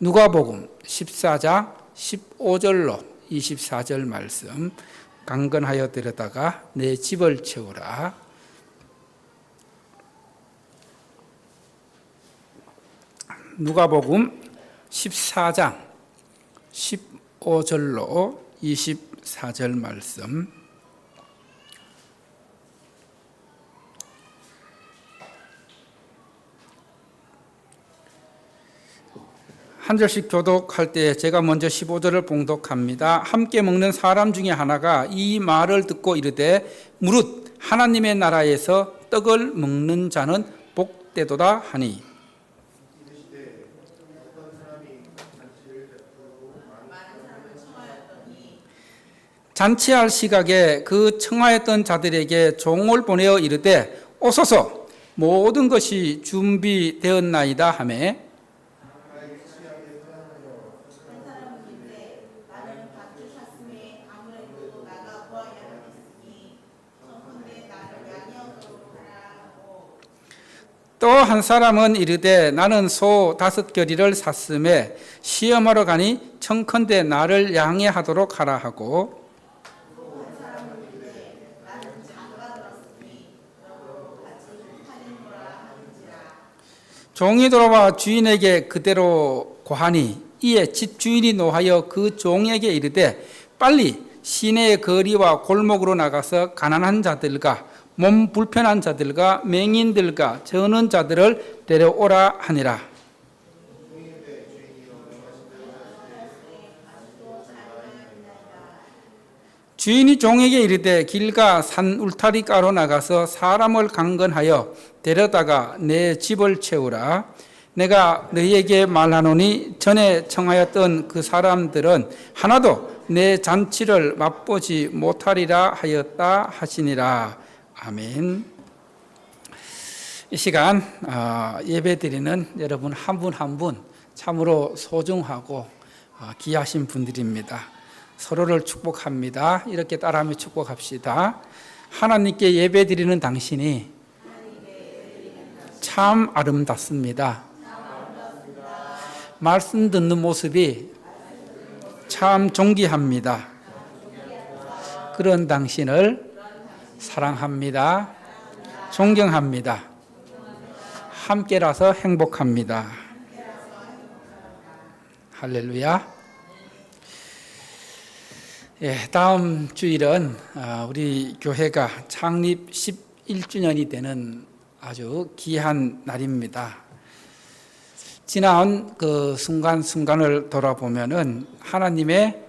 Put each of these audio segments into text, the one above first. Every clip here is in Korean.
누가복음 14장 15절로 24절 말씀 강건하여 들여다가 내 집을 채우라. 누가복음 14장 15절로 24절 말씀 한 절씩 교독할 때 제가 먼저 15절을 봉독합니다. 함께 먹는 사람 중에 하나가 이 말을 듣고 이르되 무릇 하나님의 나라에서 떡을 먹는 자는 복되도다 하니 잔치할 시각에 그 청하였던 자들에게 종을 보내어 이르되 오소서 모든 것이 준비되었나이다 하매 또 한 사람은 이르되 나는 소 다섯 결이를 샀음에 시험하러 가니 청컨대 나를 양해하도록 하라 하고. 종이 돌아와 주인에게 그대로 고하니 이에 집 주인이 노하여 그 종에게 이르되 빨리 시내의 거리와 골목으로 나가서 가난한 자들과 몸 불편한 자들과 맹인들과 저는 자들을 데려오라 하니라. 주인이 종에게 이르되 길가 산 울타리 가로 나가서 사람을 강건하여 데려다가 내 집을 채우라. 내가 너희에게 말하노니 전에 청하였던 그 사람들은 하나도 내 잔치를 맛보지 못하리라 하였다 하시니라. 아멘. 이 시간 아, 예배드리는 여러분 한 분 한 분 참으로 소중하고 아, 귀하신 분들입니다. 서로를 축복합니다. 이렇게 따라하며 축복합시다. 하나님께 예배드리는 당신이 참 아름답습니다. 말씀 듣는 모습이 참 존귀합니다. 그런 당신을 사랑합니다. 존경합니다. 함께라서 행복합니다. 할렐루야. 예, 다음 주일은 아, 우리 교회가 창립 11주년이 되는 아주 귀한 날입니다. 지난 그 순간순간을 돌아보면은 하나님의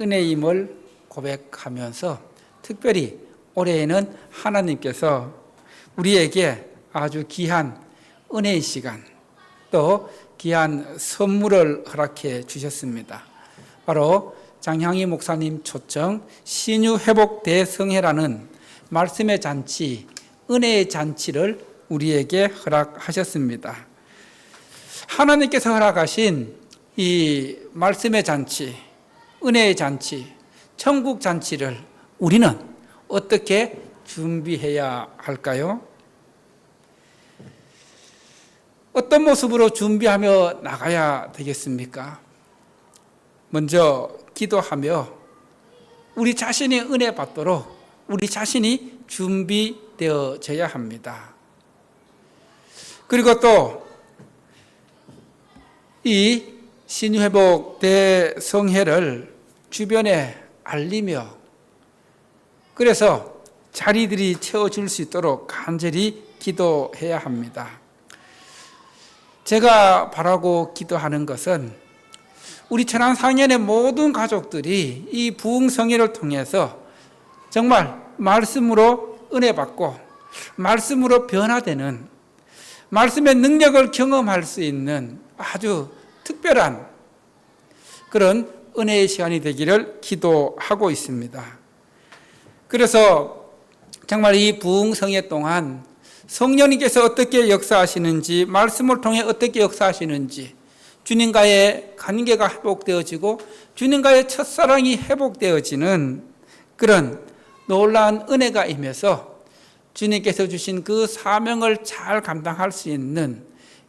은혜임을 고백하면서 특별히 올해에는 하나님께서 우리에게 아주 귀한 은혜의 시간 또 귀한 선물을 허락해 주셨습니다. 바로 장향희 목사님 초청 신유 회복 대성회라는 말씀의 잔치, 은혜의 잔치를 우리에게 허락하셨습니다. 하나님께서 허락하신 이 말씀의 잔치, 은혜의 잔치, 천국 잔치를 우리는 어떻게 준비해야 할까요? 어떤 모습으로 준비하며 나가야 되겠습니까? 먼저 기도하며 우리 자신이 은혜 받도록 우리 자신이 준비되어져야 합니다. 그리고 또 이 신회복 대성회를 주변에 알리며 그래서 자리들이 채워질 수 있도록 간절히 기도해야 합니다. 제가 바라고 기도하는 것은 우리 천안 상현의 모든 가족들이 이 부흥 성회를 통해서 정말 말씀으로 은혜 받고 말씀으로 변화되는 말씀의 능력을 경험할 수 있는 아주 특별한 그런 은혜의 시간이 되기를 기도하고 있습니다. 그래서 정말 이 부흥성회 동안 성령님께서 어떻게 역사하시는지, 말씀을 통해 어떻게 역사하시는지, 주님과의 관계가 회복되어지고, 주님과의 첫사랑이 회복되어지는 그런 놀라운 은혜가 임해서 주님께서 주신 그 사명을 잘 감당할 수 있는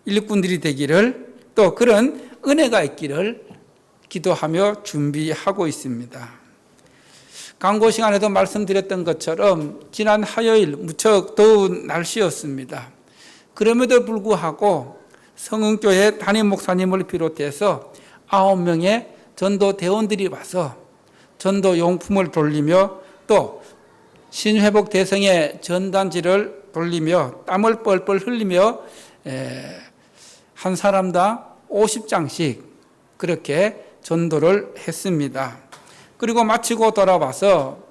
일꾼들이 되기를 또 그런 은혜가 있기를 기도하며 준비하고 있습니다. 광고 시간에도 말씀드렸던 것처럼 지난 화요일 무척 더운 날씨였습니다. 그럼에도 불구하고 성흥교회 담임 목사님을 비롯해서 아홉 명의 전도 대원들이 와서 전도 용품을 돌리며 또 신회복 대성의 전단지를 돌리며 땀을 뻘뻘 흘리며 한 사람당 50장씩 그렇게 전도를 했습니다. 그리고 마치고 돌아와서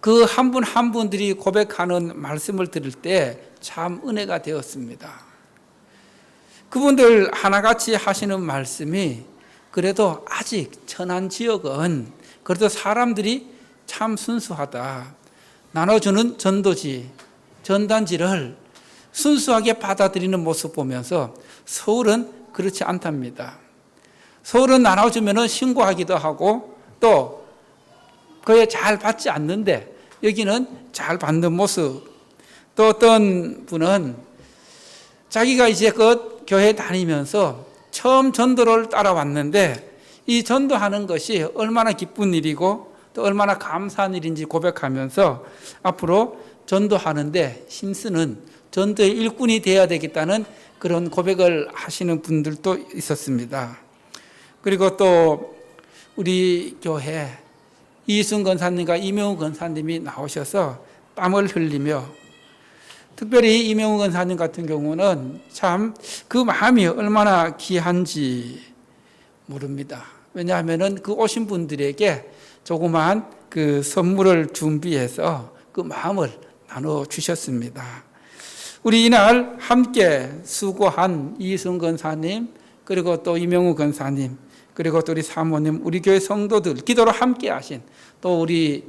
그 한분한 분들이 고백하는 말씀을 들을 때 참 은혜가 되었습니다. 그분들 하나같이 하시는 말씀이 그래도 아직 천안 지역은 그래도 사람들이 참 순수하다. 나눠주는 전도지, 전단지를 순수하게 받아들이는 모습 보면서 서울은 그렇지 않답니다. 서울은 나눠주면 신고하기도 하고 또 그에 잘 받지 않는데 여기는 잘 받는 모습. 또 어떤 분은 자기가 이제 그 교회 다니면서 처음 전도를 따라왔는데 이 전도하는 것이 얼마나 기쁜 일이고 또 얼마나 감사한 일인지 고백하면서 앞으로 전도하는데 힘쓰는 전도의 일꾼이 되어야 되겠다는 그런 고백을 하시는 분들도 있었습니다. 그리고 또 우리 교회 이순 권사님과 이명우 권사님이 나오셔서 땀을 흘리며 특별히 이명우 권사님 같은 경우는 참 그 마음이 얼마나 귀한지 모릅니다. 왜냐하면은 그 오신 분들에게 조그마한 그 선물을 준비해서 그 마음을 나눠 주셨습니다. 우리 이날 함께 수고한 이승 권사님 그리고 또 이명우 권사님 그리고 또 우리 사모님 우리 교회 성도들 기도로 함께 하신 또 우리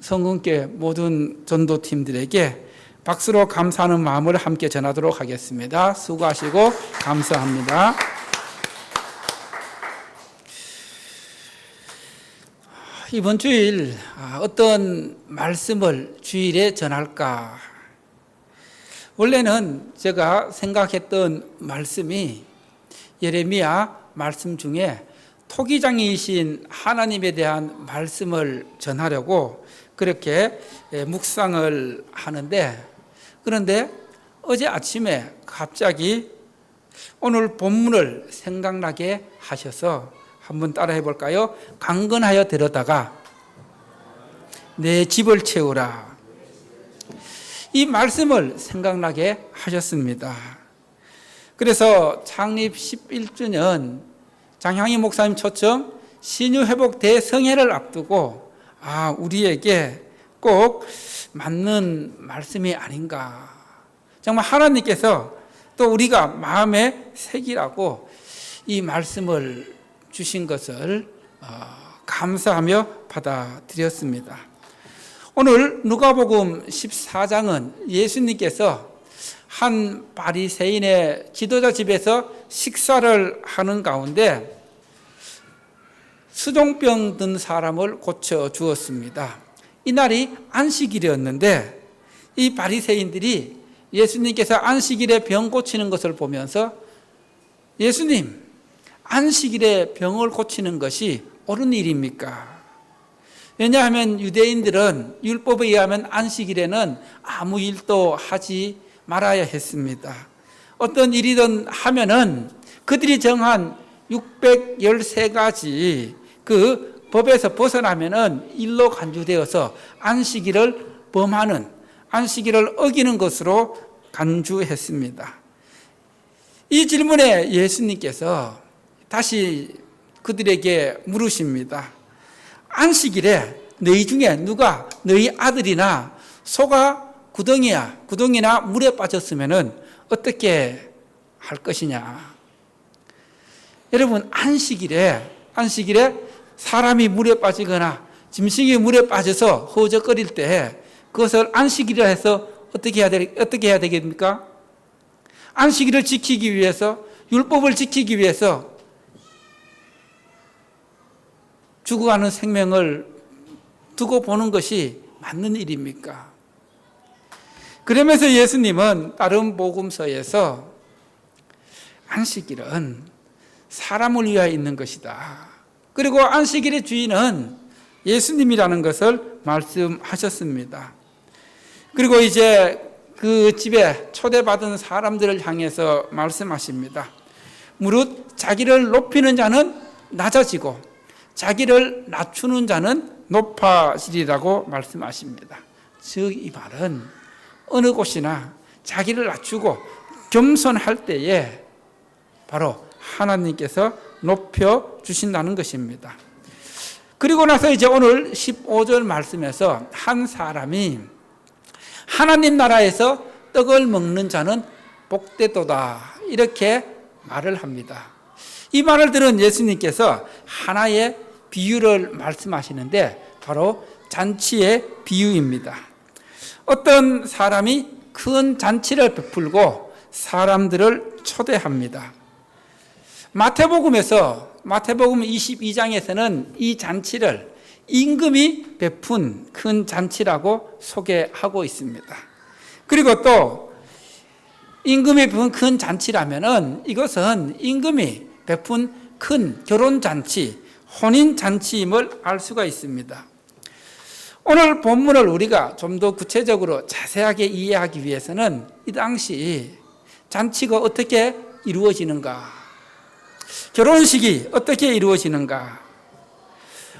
성근교 모든 전도팀들에게 박수로 감사하는 마음을 함께 전하도록 하겠습니다. 수고하시고 감사합니다. 이번 주일 아, 어떤 말씀을 주일에 전할까? 원래는 제가 생각했던 말씀이 예레미야 말씀 중에 토기장이신 하나님에 대한 말씀을 전하려고 그렇게 묵상을 하는데 그런데 어제 아침에 갑자기 오늘 본문을 생각나게 하셔서 한번 따라해 볼까요? 강건하여 들었다가 내 집을 채우라. 이 말씀을 생각나게 하셨습니다. 그래서 창립 11주년 장향희 목사님 초청 신유 회복 대성회를 앞두고 아, 우리에게 꼭 맞는 말씀이 아닌가. 정말 하나님께서 또 우리가 마음에 새기라고 이 말씀을 주신 것을 어, 감사하며 받아들였습니다. 오늘 누가복음 14장은 예수님께서 한 바리새인의 지도자 집에서 식사를 하는 가운데 수종병 든 사람을 고쳐 주었습니다. 이날이 안식일이었는데 이 바리새인들이 예수님께서 안식일에 병 고치는 것을 보면서 예수님 안식일에 병을 고치는 것이 옳은 일입니까? 왜냐하면 유대인들은 율법에 의하면 안식일에는 아무 일도 하지 말아야 했습니다. 어떤 일이든 하면은 그들이 정한 613가지 그 법에서 벗어나면은 일로 간주되어서 안식일을 범하는 안식일을 어기는 것으로 간주했습니다. 이 질문에 예수님께서 다시 그들에게 물으십니다. 안식일에 너희 중에 누가 너희 아들이나 소가 구덩이야, 구덩이나 물에 빠졌으면은 어떻게 할 것이냐? 여러분 안식일에 안식일에 사람이 물에 빠지거나 짐승이 물에 빠져서 허우적거릴 때 그것을 안식일이라 해서 어떻게 해야 되, 어떻게 해야 되겠습니까? 안식일을 지키기 위해서 율법을 지키기 위해서 죽어가는 생명을 두고 보는 것이 맞는 일입니까? 그러면서 예수님은 다른 복음서에서 안식일은 사람을 위하여 있는 것이다. 그리고 안식일의 주인은 예수님이라는 것을 말씀하셨습니다. 그리고 이제 그 집에 초대받은 사람들을 향해서 말씀하십니다. 무릇 자기를 높이는 자는 낮아지고 자기를 낮추는 자는 높아지리라고 말씀하십니다. 즉 이 말은 어느 곳이나 자기를 낮추고 겸손할 때에 바로 하나님께서 높여 주신다는 것입니다. 그리고 나서 이제 오늘 15절 말씀에서 한 사람이 하나님 나라에서 떡을 먹는 자는 복되도다. 이렇게 말을 합니다. 이 말을 들은 예수님께서 하나의 비유를 말씀하시는데 바로 잔치의 비유입니다. 어떤 사람이 큰 잔치를 베풀고 사람들을 초대합니다. 마태복음에서 마태복음 22장에서는 이 잔치를 임금이 베푼 큰 잔치라고 소개하고 있습니다. 그리고 또 임금이 베푼 큰 잔치라면은 이것은 임금이 베푼 큰 결혼 잔치, 혼인 잔치임을 알 수가 있습니다. 오늘 본문을 우리가 좀 더 구체적으로 자세하게 이해하기 위해서는 이 당시 잔치가 어떻게 이루어지는가, 결혼식이 어떻게 이루어지는가.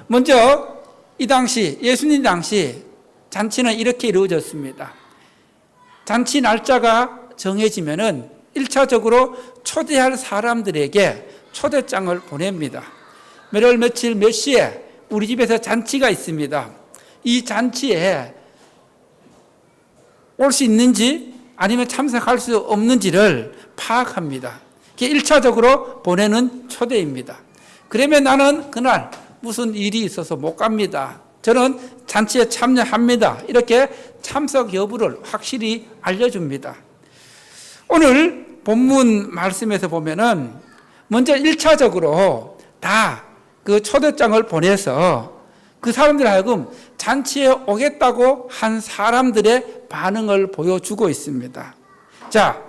먼저 이 당시 예수님 당시 잔치는 이렇게 이루어졌습니다. 잔치 날짜가 정해지면은 1차적으로 초대할 사람들에게 초대장을 보냅니다. 몇월 며칠 몇 시에 우리 집에서 잔치가 있습니다. 이 잔치에 올 수 있는지 아니면 참석할 수 없는지를 파악합니다. 그게 1차적으로 보내는 초대입니다. 그러면 나는 그날 무슨 일이 있어서 못 갑니다. 저는 잔치에 참여합니다. 이렇게 참석 여부를 확실히 알려줍니다. 오늘 본문 말씀에서 보면은 먼저 1차적으로 다 그 초대장을 보내서 그 사람들 하여금 잔치에 오겠다고 한 사람들의 반응을 보여주고 있습니다. 자,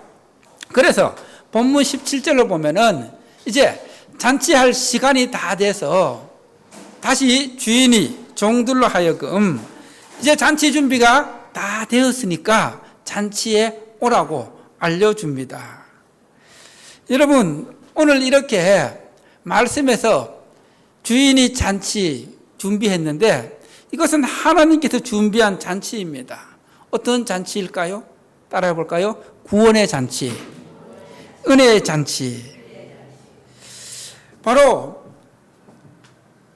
그래서 본문 17절을 보면은 이제 잔치할 시간이 다 돼서 다시 주인이 종들로 하여금 이제 잔치 준비가 다 되었으니까 잔치에 오라고 알려줍니다. 여러분, 오늘 이렇게 말씀에서 주인이 잔치 준비했는데 이것은 하나님께서 준비한 잔치입니다. 어떤 잔치일까요? 따라해 볼까요? 구원의 잔치, 은혜의 잔치. 바로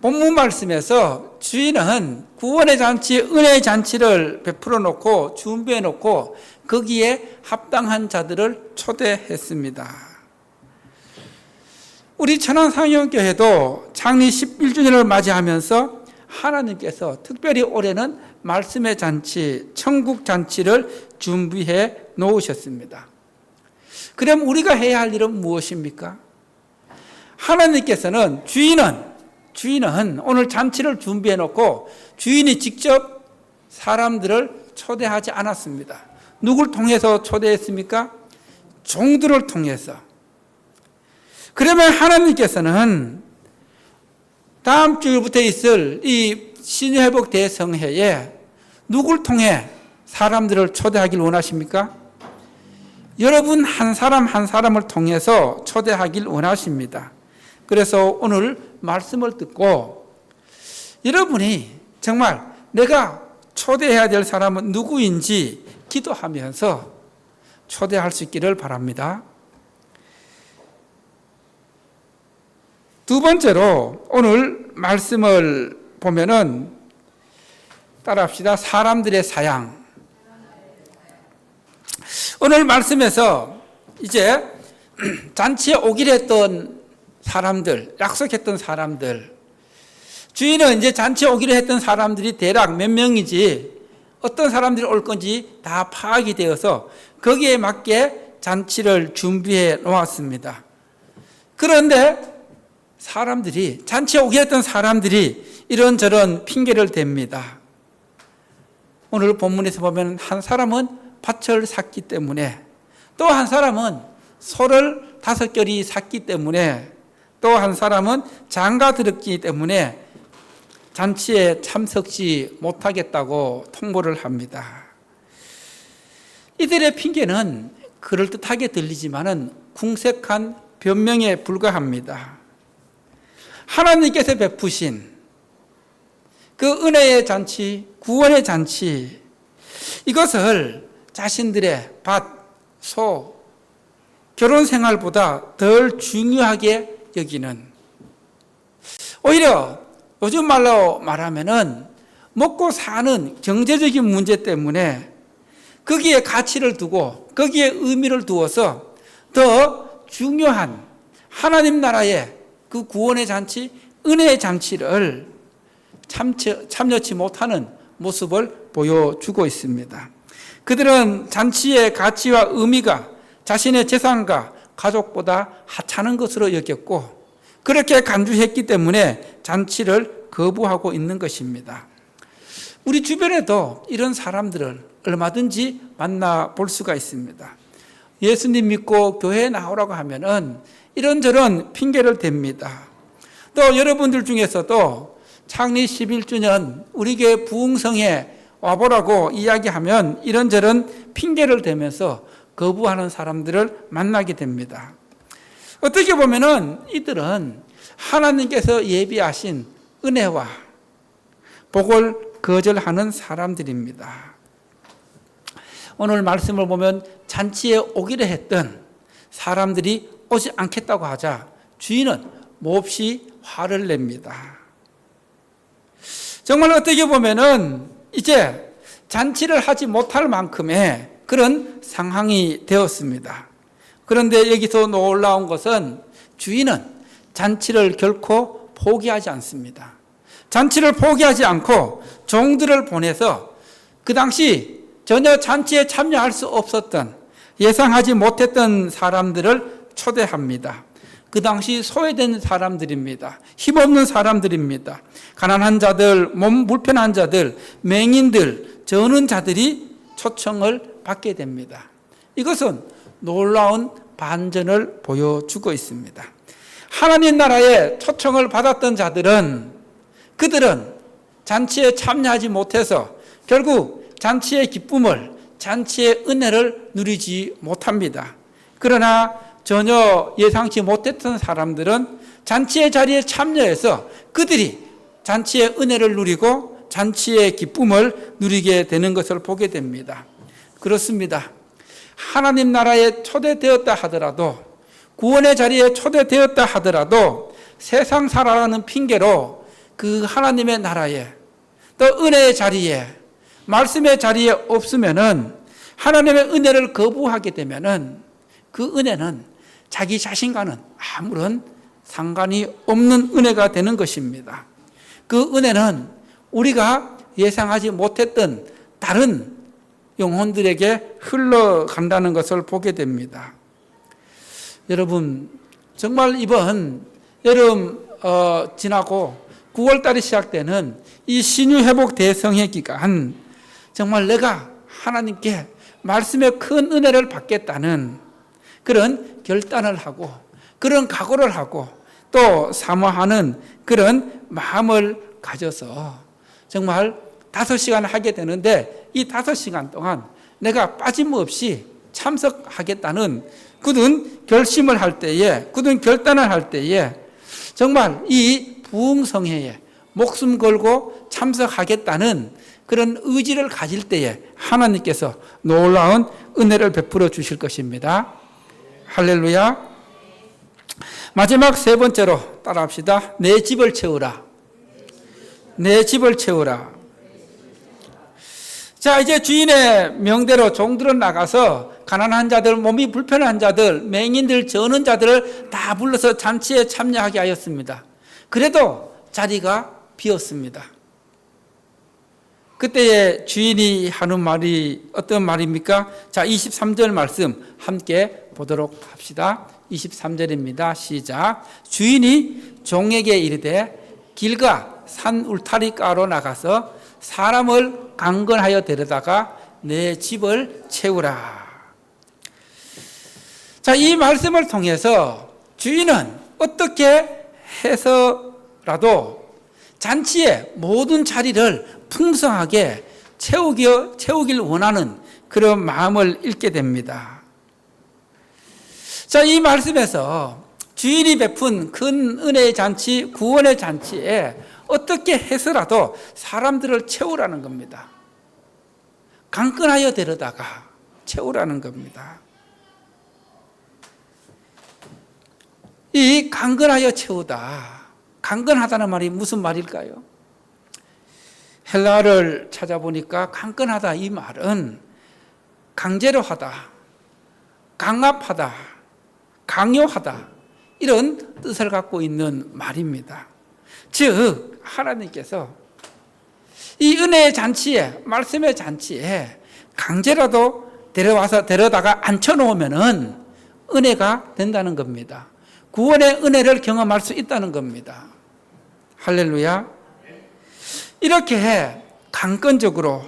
본문 말씀에서 주인은 구원의 잔치, 은혜의 잔치를 베풀어 놓고 준비해 놓고 거기에 합당한 자들을 초대했습니다. 우리 천안 상영교회도 창립 11주년을 맞이하면서 하나님께서 특별히 올해는 말씀의 잔치, 천국 잔치를 준비해 놓으셨습니다. 그럼 우리가 해야 할 일은 무엇입니까? 하나님께서는 주인은 주인은 오늘 잔치를 준비해 놓고 주인이 직접 사람들을 초대하지 않았습니다. 누굴 통해서 초대했습니까? 종들을 통해서. 그러면 하나님께서는 다음 주부터 있을 이 신회복 대성회에 누굴 통해 사람들을 초대하길 원하십니까? 여러분 한 사람 한 사람을 통해서 초대하길 원하십니다. 그래서 오늘 말씀을 듣고 여러분이 정말 내가 초대해야 될 사람은 누구인지 기도하면서 초대할 수 있기를 바랍니다. 두 번째로 오늘 말씀을 보면은 따라합시다. 사람들의 사양. 오늘 말씀에서 이제 잔치에 오기로 했던 사람들, 약속했던 사람들, 주인은 이제 잔치에 오기로 했던 사람들이 대략 몇 명이지 어떤 사람들이 올 건지 다 파악이 되어서 거기에 맞게 잔치를 준비해 놓았습니다. 그런데 사람들이 잔치에 오게 했던 사람들이 이런저런 핑계를 댑니다. 오늘 본문에서 보면 한 사람은 밭을 샀기 때문에 또 한 사람은 소를 다섯 결이 샀기 때문에 또또한 사람은 장가 들었기 때문에 잔치에 참석지 못하겠다고 통보를 합니다. 이들의 핑계는 그럴듯하게 들리지만은 궁색한 변명에 불과합니다. 하나님께서 베푸신 그 은혜의 잔치, 구원의 잔치, 이것을 자신들의 밭, 소, 결혼 생활보다 덜 중요하게 여기는. 오히려 요즘 말로 말하면은 먹고 사는 경제적인 문제 때문에 거기에 가치를 두고 거기에 의미를 두어서 더 중요한 하나님 나라의 그 구원의 잔치, 은혜의 잔치를 참여, 참여치 못하는 모습을 보여주고 있습니다. 그들은 잔치의 가치와 의미가 자신의 재산과 가족보다 하찮은 것으로 여겼고 그렇게 간주했기 때문에 잔치를 거부하고 있는 것입니다. 우리 주변에도 이런 사람들을 얼마든지 만나 볼 수가 있습니다. 예수님 믿고 교회에 나오라고 하면은 이런저런 핑계를 댑니다. 또 여러분들 중에서도 창립 11주년 우리 교회 부흥성에 와보라고 이야기하면 이런저런 핑계를 대면서 거부하는 사람들을 만나게 됩니다. 어떻게 보면은 이들은 하나님께서 예비하신 은혜와 복을 거절하는 사람들입니다. 오늘 말씀을 보면 잔치에 오기로 했던 사람들이 오지 않겠다고 하자 주인은 몹시 화를 냅니다. 정말 어떻게 보면은 이제 잔치를 하지 못할 만큼의 그런 상황이 되었습니다. 그런데 여기서 놀라운 것은 주인은 잔치를 결코 포기하지 않습니다. 잔치를 포기하지 않고 종들을 보내서 그 당시 전혀 잔치에 참여할 수 없었던 예상하지 못했던 사람들을 초대합니다. 그 당시 소외된 사람들입니다. 힘없는 사람들입니다. 가난한 자들, 몸 불편한 자들, 맹인들, 저는 자들이 초청을 받게 됩니다. 이것은 놀라운 반전을 보여주고 있습니다. 하나님 나라에 초청을 받았던 자들은 그들은 잔치에 참여하지 못해서 결국 잔치의 기쁨을 잔치의 은혜를 누리지 못합니다. 그러나 전혀 예상치 못했던 사람들은 잔치의 자리에 참여해서 그들이 잔치의 은혜를 누리고 잔치의 기쁨을 누리게 되는 것을 보게 됩니다. 그렇습니다. 하나님 나라에 초대되었다 하더라도 구원의 자리에 초대되었다 하더라도 세상 살아라는 핑계로 그 하나님의 나라에 또 은혜의 자리에 말씀의 자리에 없으면은 하나님의 은혜를 거부하게 되면은 그 은혜는 자기 자신과는 아무런 상관이 없는 은혜가 되는 것입니다. 그 은혜는 우리가 예상하지 못했던 다른 영혼들에게 흘러간다는 것을 보게 됩니다. 여러분, 정말 이번 여름 어, 지나고 9월달이 시작되는 이 신유 회복 대성회 기간, 정말 내가 하나님께 말씀의 큰 은혜를 받겠다는 그런 결단을 하고 그런 각오를 하고 또 사모하는 그런 마음을 가져서 정말 다섯 시간 하게 되는데 이 다섯 시간 동안 내가 빠짐없이 참석하겠다는 굳은 결심을 할 때에 굳은 결단을 할 때에 정말 이 부흥성회에 목숨 걸고 참석하겠다는 그런 의지를 가질 때에 하나님께서 놀라운 은혜를 베풀어 주실 것입니다. 할렐루야. 마지막 세 번째로 따라합시다. 내 집을 채우라. 내 집을 채우라. 자, 이제 주인의 명대로 종들은 나가서 가난한 자들, 몸이 불편한 자들, 맹인들, 저는 자들을 다 불러서 잔치에 참여하게 하였습니다. 그래도 자리가 비었습니다. 그때의 주인이 하는 말이 어떤 말입니까? 자, 23절 말씀 함께 보도록 합시다. 23절입니다. 시작. 주인이 종에게 이르되 길가 산 울타리가로 나가서 사람을 강건하여 데려다가 내 집을 채우라. 자, 이 말씀을 통해서 주인은 어떻게 해서라도 잔치의 모든 자리를 풍성하게 채우기, 채우길 원하는 그런 마음을 읽게 됩니다. 자, 이 말씀에서 주인이 베푼 큰 은혜의 잔치, 구원의 잔치에 어떻게 해서라도 사람들을 채우라는 겁니다. 강건하여 데려다가 채우라는 겁니다. 이 강건하여 채우다. 강건하다는 말이 무슨 말일까요? 헬라를 찾아보니까 강건하다 이 말은 강제로 하다, 강압하다, 강요하다 이런 뜻을 갖고 있는 말입니다. 즉 하나님께서 이 은혜의 잔치에 말씀의 잔치에 강제라도 데려와서 데려다가 앉혀놓으면은 은혜가 된다는 겁니다. 구원의 은혜를 경험할 수 있다는 겁니다. 할렐루야. 이렇게 강건적으로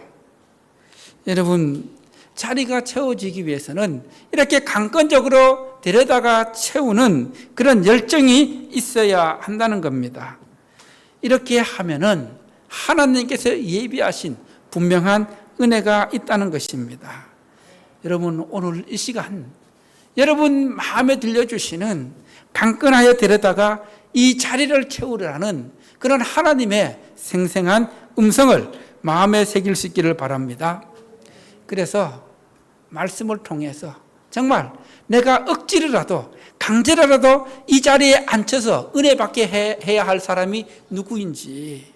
여러분 자리가 채워지기 위해서는 이렇게 강건적으로 데려다가 채우는 그런 열정이 있어야 한다는 겁니다. 이렇게 하면은 하나님께서 예비하신 분명한 은혜가 있다는 것입니다. 여러분 오늘 이 시간 여러분 마음에 들려주시는 강건하여 데려다가 이 자리를 채우라는 그런 하나님의 생생한 음성을 마음에 새길 수 있기를 바랍니다. 그래서 말씀을 통해서 정말 내가 억지로라도 강제로라도 이 자리에 앉혀서 은혜 받게 해, 해야 할 사람이 누구인지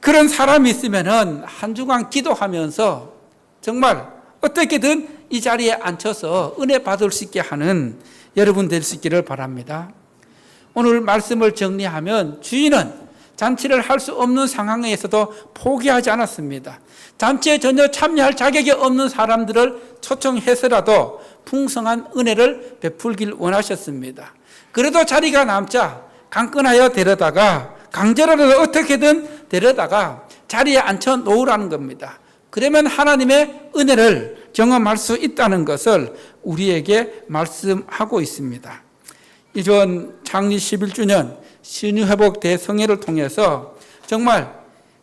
그런 사람이 있으면은 한 주간 기도하면서 정말 어떻게든 이 자리에 앉혀서 은혜 받을 수 있게 하는 여러분 될 수 있기를 바랍니다. 오늘 말씀을 정리하면 주인은 잔치를 할 수 없는 상황에서도 포기하지 않았습니다. 잔치에 전혀 참여할 자격이 없는 사람들을 초청해서라도 풍성한 은혜를 베풀길 원하셨습니다. 그래도 자리가 남자 강건하여 데려다가 강제로라도 어떻게든 데려다가 자리에 앉혀 놓으라는 겁니다. 그러면 하나님의 은혜를 경험할 수 있다는 것을 우리에게 말씀하고 있습니다. 이전 창리 11주년 신유회복 대성회를 통해서 정말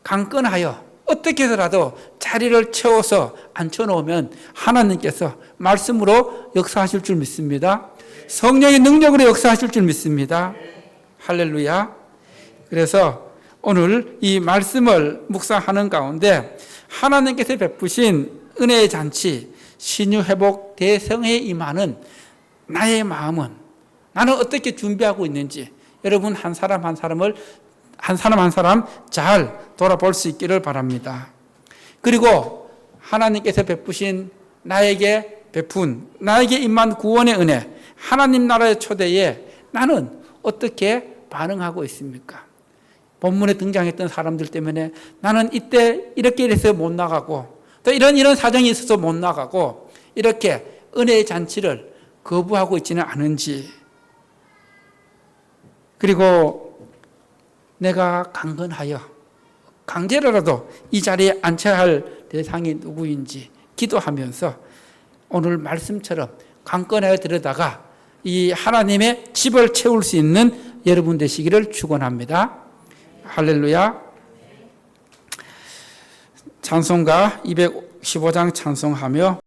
강건하여 어떻게 해서라도 자리를 채워서 앉혀놓으면 하나님께서 말씀으로 역사하실 줄 믿습니다. 성령의 능력으로 역사하실 줄 믿습니다. 할렐루야. 그래서 오늘 이 말씀을 묵상하는 가운데 하나님께서 베푸신 은혜의 잔치, 신유회복 대성회에 임하는 나의 마음은 나는 어떻게 준비하고 있는지 여러분 한 사람 한 사람을 한 사람 한 사람 잘 돌아볼 수 있기를 바랍니다. 그리고 하나님께서 베푸신 나에게 베푼 나에게 임한 구원의 은혜, 하나님 나라의 초대에 나는 어떻게 반응하고 있습니까? 본문에 등장했던 사람들 때문에 나는 이때 이렇게 이래서 못 나가고 또 이런 이런 사정이 있어서 못 나가고 이렇게 은혜의 잔치를 거부하고 있지는 않은지 그리고 내가 강건하여 강제로라도 이 자리에 앉혀야 할 대상이 누구인지 기도하면서 오늘 말씀처럼 강건하여 들여다가 이 하나님의 집을 채울 수 있는 여러분 되시기를 축원합니다. 할렐루야. 찬송가 215장 찬송하며